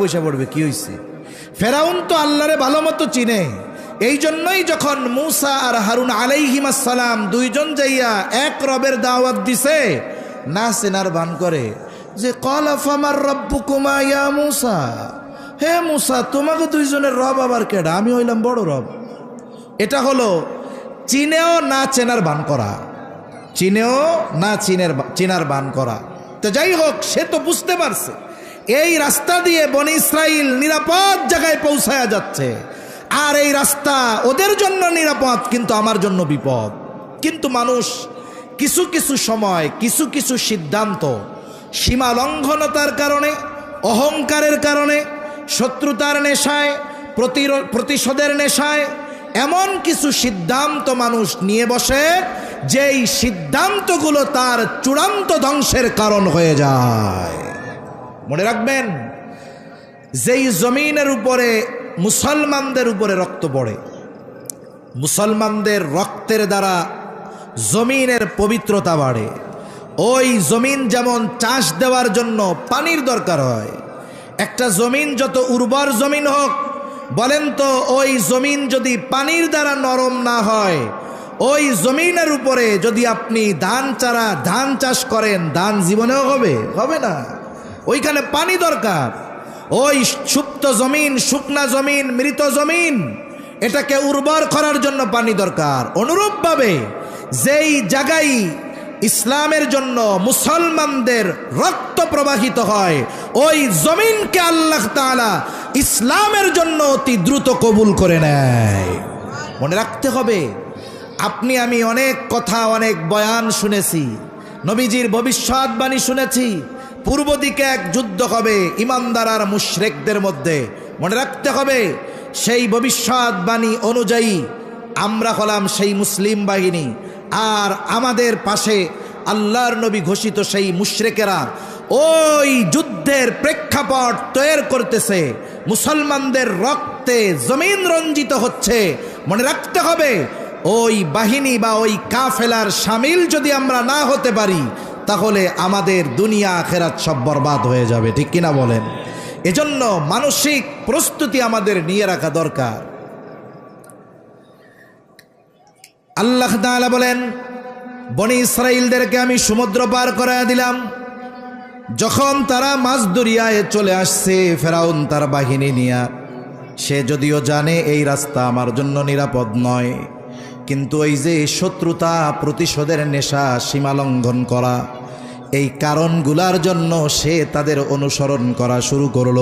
পয়সা পড়বে, কি হয়েছে ফেরাউন তো আল্লাহরে ভালো মতো চিনে। এই জন্যই যখন মুসা আর হারুন আলাইহিমাসালাম দুইজন যাইয়া এক রবের দাওয়াত দিছে, না সেনার বান করে যে, কল আফামার রব্বু কুমা ইয়া মুসা? হে মুসা, তোমাকে দুইজনের রব আবার কেডা? আমি হইলাম বড় রব। এটা হলো চিনেও না চেনার বান করা। চিনেও না চিনের চিনার বান করা। তো যাই হোক, সে তো বুঝতে পারছে। এই রাস্তা দিয়ে বনি ইসরাইল নিরাপদ জায়গায় পৌঁছায়া যাচ্ছে। আর এই রাস্তা ওদের জন্য নিরাপদ, কিন্তু আমার জন্য বিপদ। কিন্তু মানুষ, কিছু কিছু সময়, কিছু কিছু সিদ্ধান্ত সীমা লঙ্ঘনতার কারণে, অহংকারের কারণে, শত্রুতার নেশায় প্রতিশোধের নেশায় এমন কিছু সিদ্ধান্ত মানুষ নিয়ে বসে, যেই সিদ্ধান্তগুলো তার চূড়ান্ত ধ্বংসের কারণ হয়ে যায়। মনে রাখবেন, যেই জমিনের উপরে মুসলমানদের উপরে রক্ত পড়ে, মুসলমানদের রক্তের দ্বারা জমিনের পবিত্রতা বাড়ে। ওই জমিন যেমন চাষ দেওয়ার জন্য পানির দরকার হয়, একটা জমিন যত উর্বর জমিন হোক, বলেন তো ওই জমিন যদি পানির দ্বারা নরম না হয়, ওই জমিনের উপরে যদি আপনি ধান চারা, ধান চাষ করেন, ধান জীবনেও হবে হবে না। ওইখানে পানি দরকার। ওই সুপ্ত জমিন, শুকনা জমিন, মৃত জমিন, এটাকে উর্বর করার জন্য পানি দরকার। অনুরূপভাবে যেই জায়গায় ইসলামের জন্য মুসলমানদের রক্ত প্রবাহিত হয়, ওই জমিনকে আল্লাহ তাআলা ইসলামের জন্য অতি দ্রুত কবুল করে নেয়। মনে রাখতে হবে, আপনি আমি অনেক কথা, অনেক বয়ান শুনেছি, নবীজির ভবিষ্যৎবাণী শুনেছি পূর্ব দিকে এক যুদ্ধ হবে ইমানদার আর মুশরেকদের মধ্যে। মনে রাখতে হবে, সেই ভবিষ্যৎবাণী অনুযায়ী আমরা হলাম সেই মুসলিম বাহিনী। আর আমাদের পাশে আল্লাহর নবী ঘোষিত সেই মুশরেকেরা ওই যুদ্ধের প্রেক্ষাপট তৈরি করতেছে। মুসলমানদের রক্তে জমিন রঞ্জিত হচ্ছে। মনে রাখতে হবে, ওই বাহিনী বা ওই কাফেলার সামিল যদি আমরা না হতে পারি তাহলে আমাদের দুনিয়া খেরাত সব বরবাদ হয়ে যাবে, ঠিক কিনা বলেন? এজন্য মানসিক প্রস্তুতি আমাদের নিয়ে রাখা দরকার। আল্লাহ বলেন, বনি ইসরাইলদেরকে আমি সমুদ্র পার করে দিলাম। যখন তারা মাছ দরিয়ায় চলে আসছে, ফেরাউন তার বাহিনী নিয়ে। সে যদিও জানে এই রাস্তা আমার জন্য নিরাপদ নয়, কিন্তু এই যে শত্রুতা প্রতিশোধের নেশা সীমা লঙ্ঘন করা এই কারণগুলার জন্য সে তাদের অনুসরণ করা শুরু করল।